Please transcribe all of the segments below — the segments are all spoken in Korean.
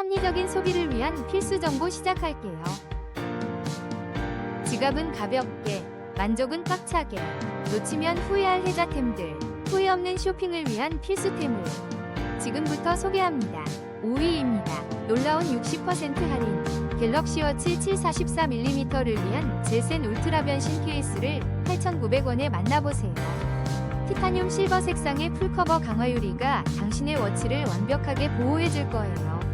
합리적인 소비를 위한 필수 정보 시작할게요. 지갑은 가볍게, 만족은 꽉차게, 놓치면 후회할 혜자템들, 후회 없는 쇼핑을 위한 필수템을 지금부터 소개합니다. 5위입니다. 놀라운 60% 할인. 갤럭시 워치 744mm를 위한 제센 울트라 변신 케이스를 8,900원에 만나보세요. 티타늄 실버 색상의 풀커버 강화 유리가 당신의 워치를 완벽하게 보호해줄 거예요.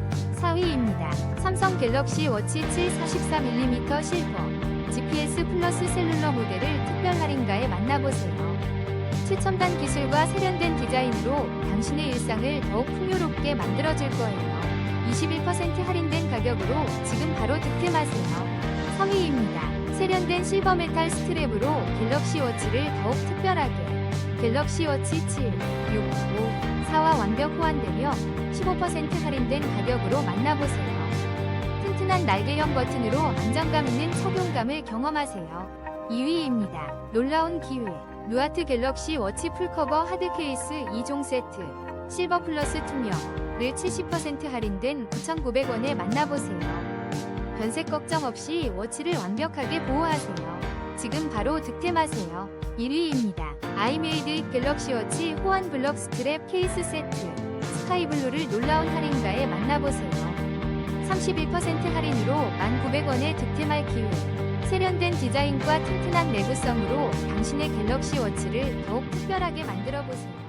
4위입니다. 삼성 갤럭시 워치 744mm 실버 GPS 플러스 셀룰러 모델을 특별 할인가에 만나보세요. 최첨단 기술과 세련된 디자인으로 당신의 일상을 더욱 풍요롭게 만들어줄 거예요. 21% 할인된 가격으로 지금 바로 득템하세요. 3위입니다. 세련된 실버 메탈 스트랩으로 갤럭시 워치를 더욱 특별하게 갤럭시 워치 7, 6, 5, 4와 완벽 호환되며 15% 할인된 가격으로 만나보세요. 튼튼한 날개형 버튼으로 안정감 있는 착용감을 경험하세요. 2위입니다. 놀라운 기회. 누아트 갤럭시 워치 풀커버 하드 케이스 2종 세트. 실버 플러스 투명을 70% 할인된 9,900원에 만나보세요. 변색 걱정 없이 워치를 완벽하게 보호하세요. 바로 득템하세요. 1위입니다. 아이메이드 갤럭시 워치 호환 블럭 스트랩 케이스 세트. 스카이블루를 놀라운 할인가에 만나보세요. 31% 할인으로 1,900원에 득템할 기회. 세련된 디자인과 튼튼한 내구성으로 당신의 갤럭시 워치를 더욱 특별하게 만들어 보세요.